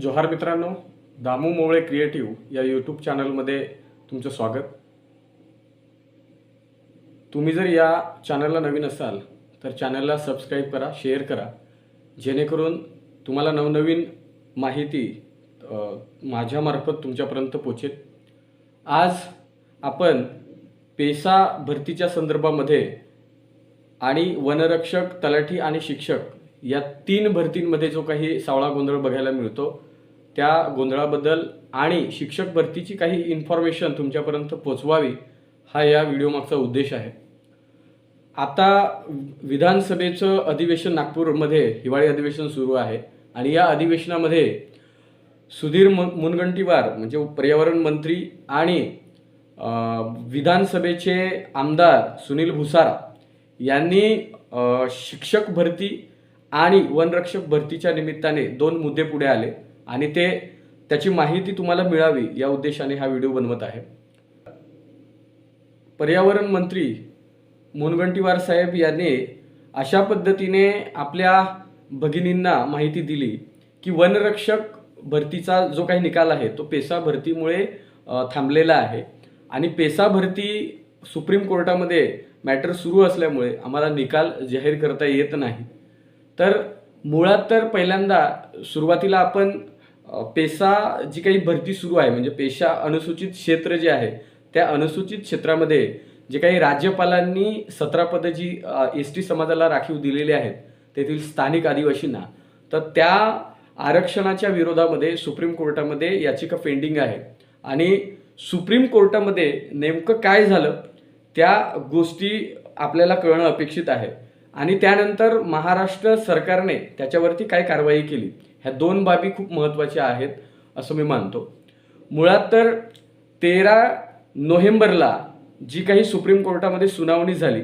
जोहार मित्रांनो दामू मोवळे क्रिएटिव्ह या यूट्यूब चॅनलमध्ये तुमचं स्वागत. तुम्ही जर या चॅनलला नवीन असाल तर चॅनलला सबस्क्राईब करा शेअर करा. जेणेकरून तुम्हाला नवनवीन माहिती माझ्यामार्फत तुमच्यापर्यंत पोचेल. आज आपण पेसा भरतीच्या संदर्भामध्ये आणि वनरक्षक तलाठी आणि शिक्षक या तीन भरतींमध्ये जो काही सावळा गोंधळ बघायला मिळतो त्या गोंधळाबद्दल आणि शिक्षक भरतीची काही इन्फॉर्मेशन तुमच्यापर्यंत पोचवावी हा या व्हिडिओमागचा उद्देश आहे. आता विधानसभेचं अधिवेशन नागपूरमध्ये हिवाळी अधिवेशन सुरू आहे आणि या अधिवेशनामध्ये सुधीर मु मुनगंटीवार म्हणजे पर्यावरण मंत्री आणि विधानसभेचे आमदार सुनील भुसारा यांनी शिक्षक भरती आणि वनरक्षक भरतीच्या निमित्ताने दोन मुद्दे पुढे आले. आणि ते त्याची माहिती तुम्हाला मिळावी या उद्देशाने हा व्हिडिओ बनवत आहे. पर्यावरण मंत्री मुनगंटीवार साहेब यांनी अशा पद्धतीने आपल्या भगिनींना माहिती दिली की वनरक्षक भरतीचा जो काही निकाल आहे तो पेसा भरतीमुळे थांबलेला आहे. आणि पेसा भरती सुप्रीम कोर्टामध्ये मॅटर सुरू असल्यामुळे आम्हाला निकाल जाहीर करता येत नाही. तर मुळात तर पहिल्यांदा सुरुवातीला आपण पेसा जी काही भरती सुरू आहे म्हणजे पेशा अनुसूचित क्षेत्र जे आहे त्या अनुसूचित क्षेत्रामध्ये जे काही राज्यपालांनी सतरा पदं जी एस टी समाजाला राखीव दिलेली आहेत तेथील स्थानिक आदिवासींना तर त्या आरक्षणाच्या विरोधामध्ये सुप्रीम कोर्टामध्ये याचिका पेंडिंग आहे. आणि सुप्रीम कोर्टामध्ये नेमकं काय झालं त्या गोष्टी आपल्याला कळणं अपेक्षित आहे. आणि त्यानंतर महाराष्ट्र सरकारने त्याच्यावरती काय कारवाई केली ह्या दोन बाबी खूप महत्त्वाच्या आहेत असं मी मानतो. मुळात तर तेरा नोव्हेंबरला जी काही सुप्रीम कोर्टामध्ये सुनावणी झाली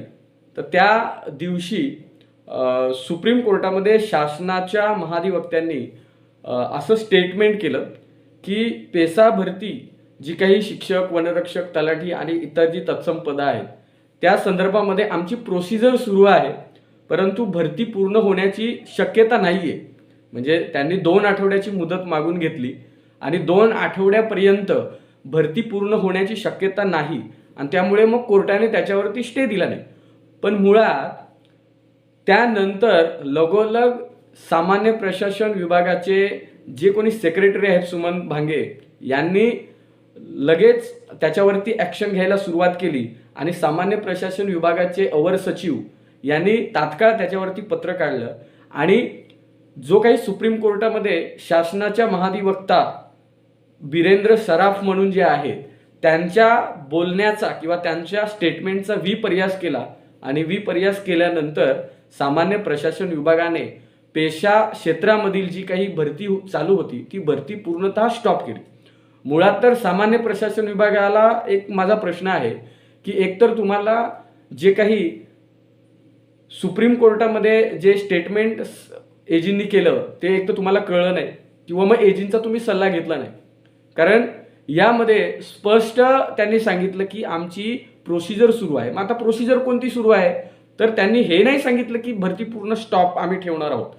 तर त्या दिवशी सुप्रीम कोर्टामध्ये शासनाच्या महाधिवक्त्यांनी असं स्टेटमेंट केलं की पेसा भरती जी काही शिक्षक वनरक्षक तलाठी आणि इतर जी तत्सम पदं आहेत त्या संदर्भामध्ये आमची प्रोसिजर सुरू आहे परंतु भरती पूर्ण होण्याची शक्यता नाही आहे म्हणजे त्यांनी दोन आठवड्याची मुदत मागून घेतली आणि दोन आठवड्यापर्यंत भरती पूर्ण होण्याची शक्यता नाही. आणि त्यामुळे मग कोर्टाने त्याच्यावरती स्टे दिला नाही. पण मुळात त्यानंतर लगोलग सामान्य प्रशासन विभागाचे जे कोणी सेक्रेटरी आहेत सुमन भांगे यांनी लगेच त्याच्यावरती ॲक्शन घ्यायला सुरुवात केली. आणि सामान्य प्रशासन विभागाचे अवर सचिव यांनी तात्काळ त्याच्यावरती पत्र काढलं. आणि जो काही सुप्रीम कोर्टामध्ये शासनाच्या महाधिवक्ता बिरेंद्र सराफ म्हणून जे आहेत त्यांच्या बोलण्याचा किंवा त्यांच्या स्टेटमेंटचा विपर्यास केला आणि विपर्यास केल्यानंतर सामान्य प्रशासन विभागाने पेशा क्षेत्रामधील जी काही भरती हो- चालू होती ती भरती पूर्णतः स्टॉप केली. मुळात तर सामान्य प्रशासन विभागाला एक माझा प्रश्न आहे की एकतर तुम्हाला जे काही सुप्रीम कोर्टामध्ये जे स्टेटमेंट एजींनी केलं ते एक तर तुम्हाला कळलं नाही किंवा मग एजींचा तुम्ही सल्ला घेतला नाही. कारण यामध्ये स्पष्ट त्यांनी सांगितलं की आमची प्रोसिजर सुरू आहे. मग आता प्रोसिजर कोणती सुरू आहे? तर त्यांनी हे नाही सांगितलं की भरती पूर्ण स्टॉप आम्ही ठेवणार आहोत.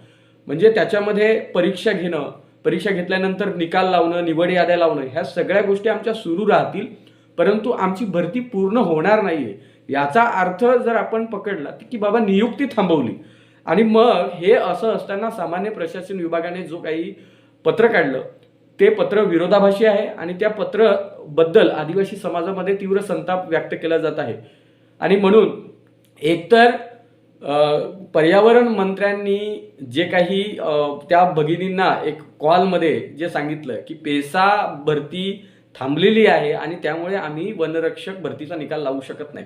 म्हणजे त्याच्यामध्ये परीक्षा घेणं परीक्षा घेतल्यानंतर निकाल लावणं निवड याद्या लावणं ह्या सगळ्या गोष्टी आमच्या सुरू राहतील परंतु आमची भरती पूर्ण होणार नाहीये. याचा अर्थ जर आपण पकडला की बाबा नियुक्ती थांबवली आणि मग हे असं असताना सामान्य प्रशासन विभागाने जो काही पत्र काढलं ते पत्र विरोधाभाषी आहे आणि त्या पत्रबद्दल आदिवासी समाजामध्ये तीव्र संताप व्यक्त केला जात आहे. आणि म्हणून एकतर पर्यावरण मंत्र्यांनी जे काही त्या भगिनींना एक कॉलमध्ये जे सांगितलं की पेसा भरती थांबलेली आहे आणि त्यामुळे आम्ही वनरक्षक भरतीचा निकाल लावू शकत नाही.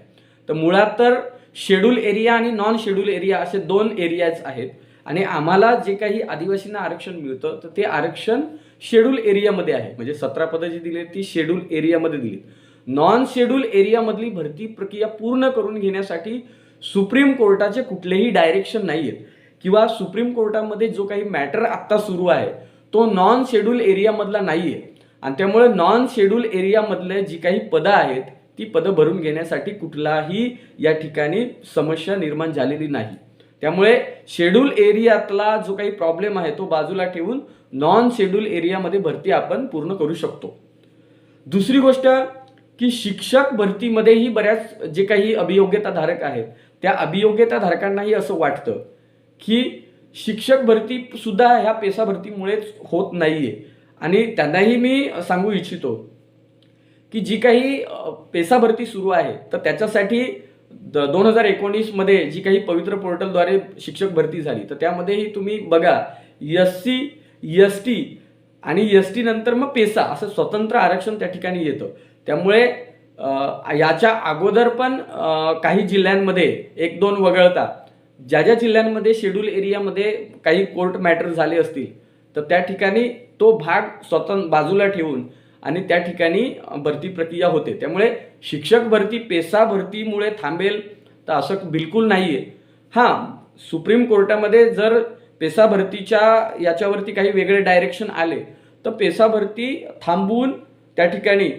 तर मुळात तर शेड्यूल एरिया आणि नॉन शेड्यूल एरिया असे दोन एरियाज आहेत. आणि आम्हाला जे काही आदिवासींना आरक्षण मिळतं तर ते आरक्षण शेड्यूल एरियामध्ये आहे. म्हणजे सतरा पदं जी दिली ती शेड्यूल एरियामध्ये दिली नॉन शेड्यूल एरियामधली भरती प्रक्रिया पूर्ण करून घेण्यासाठी सुप्रीम कोर्टाचे कुठलेही डायरेक्शन नाही आहेत किंवा सुप्रीम कोर्टामध्ये जो काही मॅटर आत्ता सुरू आहे तो नॉन शेड्यूल एरियामधला नाही आहे आणि त्यामुळे नॉन शेड्यूल एरियामधले जी काही पदं आहेत ती पदं भरून घेण्यासाठी कुठलाही या ठिकाणी समस्या निर्माण झालेली नाही. त्यामुळे शेड्यूल एरियातला जो काही प्रॉब्लेम आहे तो बाजूला ठेवून नॉन शेड्यूल एरियामध्ये भरती आपण पूर्ण करू शकतो. दुसरी गोष्ट की शिक्षक भरतीमध्येही बऱ्याच जे काही अभियोग्यता धारक आहेत त्या अभियोग्यता धारकांनाही असं वाटतं की शिक्षक भरती सुद्धा ह्या पेसा भरतीमुळेच होत नाहीये. आणि त्यांनाही मी सांगू इच्छितो की जी काही पेसा भरती सुरू आहे तर त्याच्यासाठी द दोन हजार एकोणीसमध्ये जी काही पवित्र पोर्टलद्वारे शिक्षक भरती झाली तर त्यामध्येही तुम्ही बघा एस सी एस टी आणि एस टी नंतर मग पेसा असं स्वतंत्र आरक्षण त्या ठिकाणी येतं. त्यामुळे याच्या अगोदर पण काही जिल्ह्यांमध्ये एक दोन वगळता ज्या ज्या जिल्ह्यांमध्ये शेड्यूल एरियामध्ये काही कोर्ट मॅटर झाले असतील तर त्या ठिकाणी तो भाग स्वतंत्र बाजूला ठेवून आणि त्या ठिकाणी भरती प्रक्रिया होते. त्यामुळे शिक्षक भरती पेसा भरतीमुळे थांबेल तर असं बिलकुल नाही आहे हां सुप्रीम कोर्टामध्ये जर पेसा भरतीच्या याच्यावरती काही वेगळे डायरेक्शन आले तर पेसा भरती थांबवून त्या ठिकाणी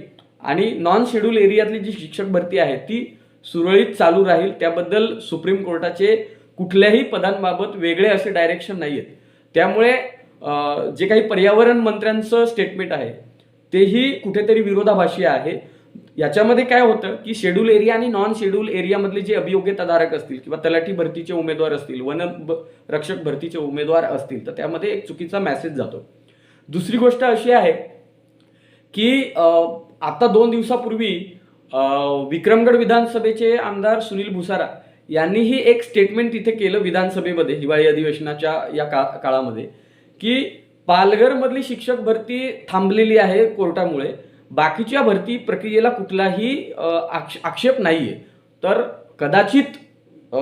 आणि नॉन शेड्यूल एरियातली जी शिक्षक भरती आहे ती सुरळीत चालू राहील. त्याबद्दल सुप्रीम कोर्टाचे कुठल्याही पदांबाबत वेगळे असे डायरेक्शन नाही आहेत त्यामुळे जे काही पर्यावरण मंत्र्यांचं स्टेटमेंट आहे तेही कुठेतरी विरोधाभाषी आहे. याच्यामध्ये काय होतं की शेड्यूल एरिया आणि नॉन शेड्यूल एरियामधले जे अभियोग्यताधारक असतील किंवा तलाठी भरतीचे उमेदवार असतील वन रक्षक भरतीचे उमेदवार असतील तर त्यामध्ये एक चुकीचा मेसेज जातो. दुसरी गोष्ट अशी आहे की आता दोन दिवसापूर्वी विक्रमगड विधानसभेचे आमदार सुनील भुसारा यांनीही एक स्टेटमेंट तिथे केलं विधानसभेमध्ये हिवाळी अधिवेशनाच्या या का काळामध्ये की पालघरमधली शिक्षक भरती थांबलेली आहे कोर्टामुळे. बाकीच्या भरती प्रक्रियेला कुठलाही आक्ष- आक्षेप नाही आहे तर कदाचित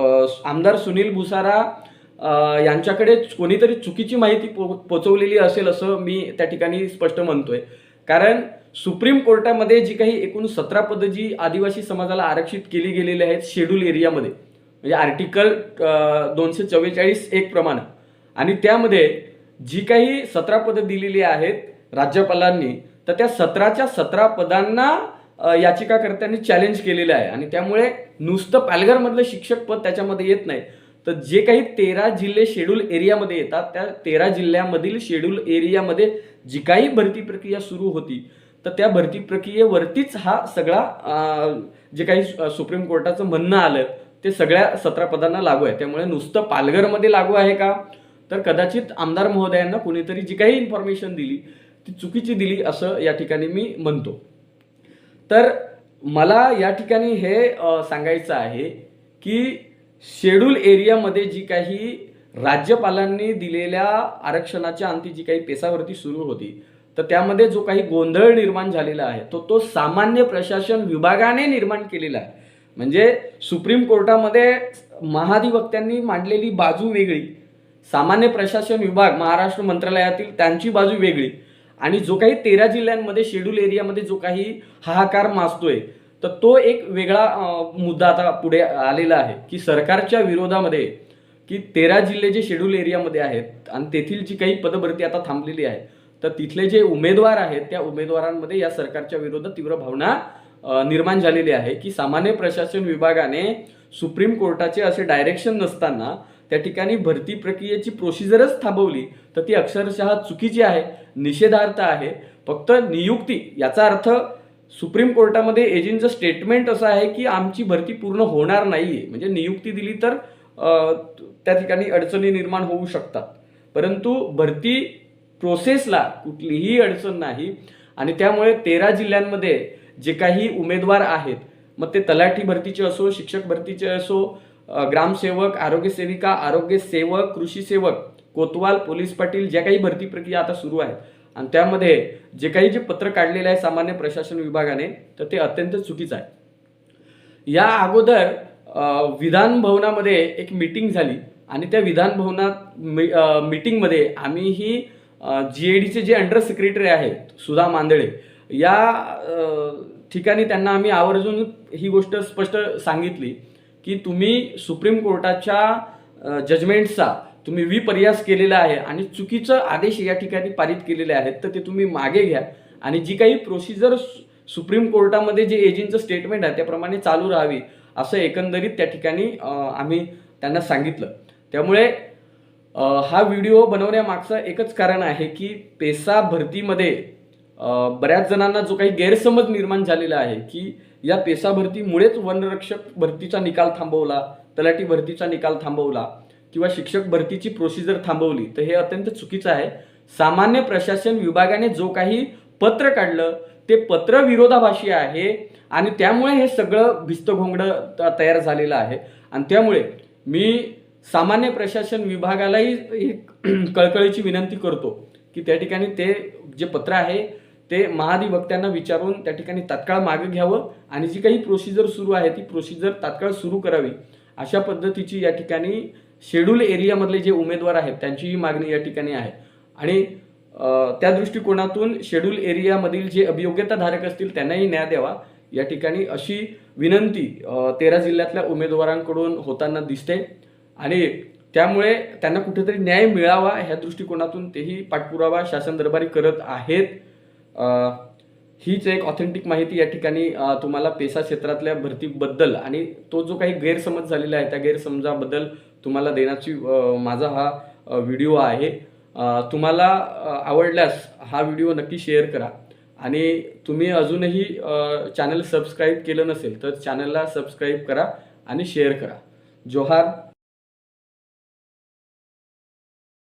आमदार सुनील भुसारा यांच्याकडे कोणीतरी चुकीची माहिती पो पोचवलेली असेल असं मी त्या ठिकाणी स्पष्ट म्हणतोय. कारण सुप्रीम कोर्टामध्ये जी काही एकूण सतरा पदं जी आदिवासी समाजाला आरक्षित केली गेलेली आहेत शेड्यूल एरियामध्ये म्हणजे आर्टिकल दोनशे चव्वेचाळीस एक प्रमाणे. आणि त्यामध्ये जी काही सतरा पदं दिलेली आहेत राज्यपालांनी तर त्या सतराच्या सतरा पदांना याचिकाकर्त्यांनी चॅलेंज केलेलं आहे. आणि त्यामुळे नुसतं पालघरमधलं शिक्षक पद त्याच्यामध्ये येत नाही. तर जे काही तेरा जिल्हे शेड्यूल एरियामध्ये येतात त्या तेरा जिल्ह्यामधील शेड्यूल एरियामध्ये जी काही भरती प्रक्रिया सुरू होती तर त्या भरती प्रक्रियेवरतीच हा सगळा जे काही सुप्रीम कोर्टाचं म्हणणं आलं ते सगळ्या सतरा पदांना लागू आहे. त्यामुळे नुसतं पालघरमध्ये लागू आहे का? तर कदाचित आमदार महोदयांना कोणीतरी जी काही इन्फॉर्मेशन दिली ती चुकीची दिली असं या ठिकाणी मी म्हणतो. तर मला या ठिकाणी हे सांगायचं आहे की शेड्यूल एरियामध्ये जी काही राज्यपालांनी दिलेल्या आरक्षणाच्या अंती जी काही पेसावरती सुरू होती तर त्यामध्ये जो काही गोंधळ निर्माण झालेला आहे तो तो सामान्य प्रशासन विभागाने निर्माण केलेला आहे. म्हणजे सुप्रीम कोर्टामध्ये महाधिवक्त्यांनी मांडलेली बाजू वेगळी सामान्य प्रशासन विभाग महाराष्ट्र मंत्रालयातील त्यांची बाजू वेगळी. आणि जो काही तेरा जिल्ह्यांमध्ये शेड्यूल एरियामध्ये जो काही हाहाकार माजतोय तर तो एक वेगळा मुद्दा आता पुढे आलेला आहे की सरकारच्या विरोधामध्ये की तेरा जिल्हे जे शेड्यूल एरियामध्ये आहेत आणि तेथील जी काही पदभरती आता थांबलेली आहे तर तिथले जे उमेदवार आहेत त्या उमेदवारांमध्ये या सरकारच्या विरोधात तीव्र भावना निर्माण झालेली आहे की सामान्य प्रशासन विभागाने सुप्रीम कोर्टाचे असे डायरेक्शन नसताना त्या ठिकाणी भरती प्रक्रियेची प्रोसिजरच थांबवली तर ती अक्षरशः चुकीची आहे निषेधार्थ आहे. फक्त नियुक्ती याचा अर्थ सुप्रीम कोर्टामध्ये एजंटचं स्टेटमेंट असं आहे की आमची भरती पूर्ण होणार नाही आहे म्हणजे नियुक्ती दिली तर त्या ठिकाणी अडचणी निर्माण होऊ शकतात. परंतु भरती प्रोसेसला कुठलीही अडचण नाही आणि त्यामुळे तेरा जिल्ह्यांमध्ये जे काही उमेदवार आहेत मग ते तलाठी भरतीचे असो शिक्षक भरतीचे असो ग्रामसेवक आरोग्य सेविका आरोग्य सेवक कृषी सेवक कोतवाल पोलीस पाटील ज्या काही भरती प्रक्रिया आता सुरू आहेत. आणि त्यामध्ये जे काही जे पत्र काढलेलं आहे सामान्य प्रशासन विभागाने तर ते अत्यंत चुकीचं आहे. या अगोदर विधान भवनामध्ये एक मीटिंग झाली आणि त्या विधान भवनात मी- मीटिंगमध्ये आम्ही ही जी ए डीचे जे अंडर सेक्रेटरी आहेत सुधा मांदळे या ठिकाणी त्यांना आम्ही आवर्जून ही गोष्ट स्पष्ट सांगितली. की तुम्ही सुप्रीम कोर्टाच्या जजमेंटचा तुम्ही विपर्यास केलेला आहे आणि चुकीचं आदेश या ठिकाणी पारित केलेले आहेत तर ते तुम्ही मागे घ्या. आणि जी काही प्रोसिजर सुप्रीम कोर्टामध्ये जे एजंटचं स्टेटमेंट आहे त्याप्रमाणे चालू राहावी असं एकंदरीत त्या ठिकाणी आम्ही त्यांना सांगितलं. त्यामुळे हा व्हिडिओ बनवण्यामागचं एकच कारण आहे की पेसा भरतीमध्ये बऱ्याच जणांना जो काही गैरसमज निर्माण झालेला आहे की या पेसा भरतीमुळेच वनरक्षक भरतीचा निकाल थांबवला तलाठी भरतीचा निकाल थांबवला किंवा शिक्षक भरतीची प्रोसिजर थांबवली तर हे अत्यंत चुकीचं आहे. सामान्य प्रशासन विभागाने जो काही पत्र काढलं ते पत्र विरोधाभाषी आहे आणि त्यामुळे हे सगळं भिस्तघोंगडं तयार झालेलं आहे. आणि त्यामुळे मी सामान्य प्रशासन विभागालाही एक कळकळीची विनंती करतो की त्या ठिकाणी ते जे पत्र आहे ते महाधिवक्त्यांना विचारून त्या ठिकाणी तात्काळ मागे घ्यावं आणि जी काही प्रोसिजर सुरू आहे ती प्रोसिजर तात्काळ सुरू करावी. अशा पद्धतीची या ठिकाणी शेड्यूल एरियामधले जे उमेदवार आहेत त्यांचीही मागणी या ठिकाणी आहे. आणि त्या दृष्टिकोनातून शेड्यूल एरियामधील जे अभियोग्यताधारक असतील त्यांनाही न्याय द्यावा. या ठिकाणी अशी विनंती तेरा जिल्ह्यातल्या उमेदवारांकडून होताना दिसते. आणि त्यामुळे त्यांना कुठेतरी न्याय मिळावा ह्या दृष्टिकोनातून तेही पाठपुरावा शासन दरबारी करत आहेत. हीच एक ऑथेंटिक माहिती या ठिकाणी तुम्हाला पेसा क्षेत्रातल्या भरतीबद्दल आणि तो जो काही गैरसमज झालेला आहे त्या गैरसमजाबद्दल तुम्हाला देण्याची माझा हा व्हिडिओ आहे. तुम्हाला आवडल्यास हा व्हिडिओ नक्की शेअर करा. आणि तुम्ही अजूनही चॅनल सबस्क्राईब केलं नसेल तर चॅनलला सबस्क्राईब करा आणि शेअर करा. जोहार.